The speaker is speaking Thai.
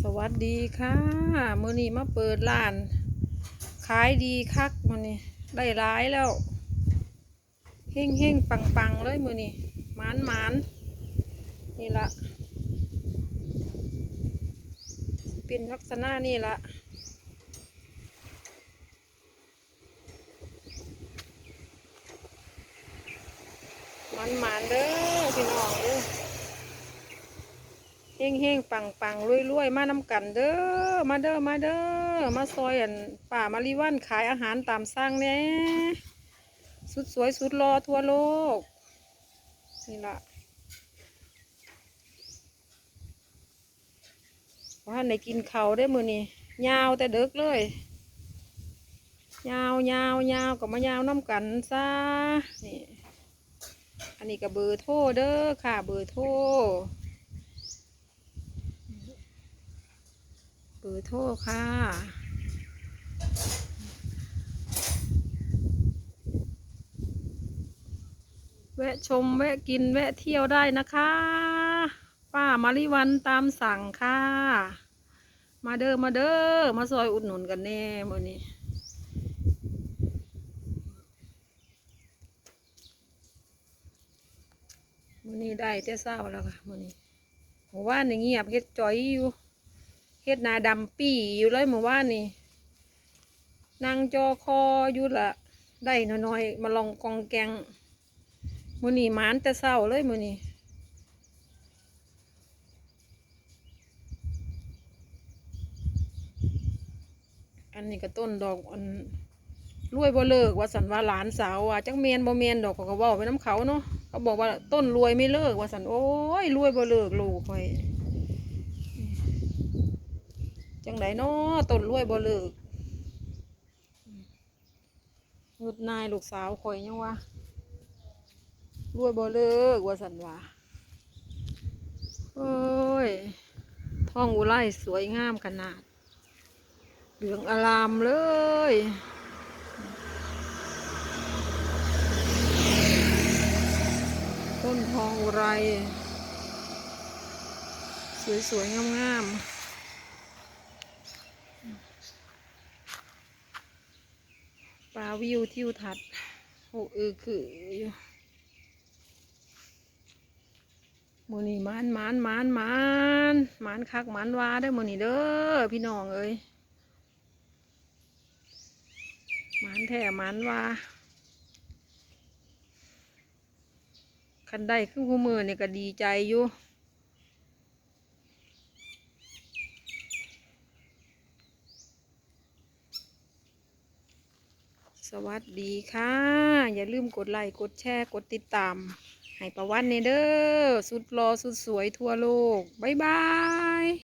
สวัสดีค่ะมื้อนี้มาเปิดร้าน ขายดีคักมื้อนี้ได้หลายแล้วเฮงเฮงปังปังเลยมื้อนี้หมานหมานนี่ละเป็นลักษณะนี่ละหมานหมานเด้อพี่น้องเด้อ ฮงเฮงปังปังรวยรวยๆมาน้ำกันเด้อมาเด้อมาเด้อมาซอยอันป่ามาริวันขายอาหารตามสั่งแหน่สุดสวยสุดรอทั่วโลก นี่ละว่าในกินเขาได้มือนี่ยาวแต่เด็กเลยยาวยาวยาวกับมายาวน้ำกันซะนี่อันนี้ก็เบอร์โทรเด้อค่ะเบอร์โทร เบอร์โทรค่ะแวะชมแวะกินแวะเที่ยวได้นะคะ ป้ามาริวันตามสั่งค่ะ มาเด้อมาเด้อมาซอยอุดหนุนกันแน่มื่อนี้มื่อนี้ได้แต่เศร้าแล้วค่ะมื่อนี้หมู่านนี่เงียบเฮ็ดจอยอยู่ เฮ็ดนาดำปี่อยู่เลยเมื่อวานนี่นั่งจอคออยู่ละได้น้อยๆมาลองกองแกงมือนี่มานแต่เศร้าเลยมือนี่อันนี้ก็ต้นดอกอันรวยบ่เลิกว่าสันว่าหลานสาวว่าจังเมียนบ่เมียนดอกเขาก็เว้าไปน้ำเขาเนาะเขาบอกว่าต้นรวยไม่เลิกว่าสันโอ้ยรวยบ่เลิกลูกคอย จังไดเนาะต้นรวยบ่เลิกงุดนายลูกสาวข่อยยังวะรวยบ่เลิกว่าสันว่าโอ้ยท้องอุไรสวยงามขนาด เหลืองอลามเลยต้นทองอุไร สวยๆงามๆ ลาวิวทิวทัศน์โอ้เออคืออยู่มือนี่มานมานมานมานมานคักมานวาได้มือนี่เด้อพี่น้องเอ้ยมานแท้มานวาคันได้ขึ้นคู่มือเนี่ยก็ดีใจอยู่ สวัสดีค่ะ อย่าลืมกดไลค์กดแชร์กดติดตาม ให้ประวันเนเด้อสุดรอสุดสวยทั่วโลก บ๊ายบาย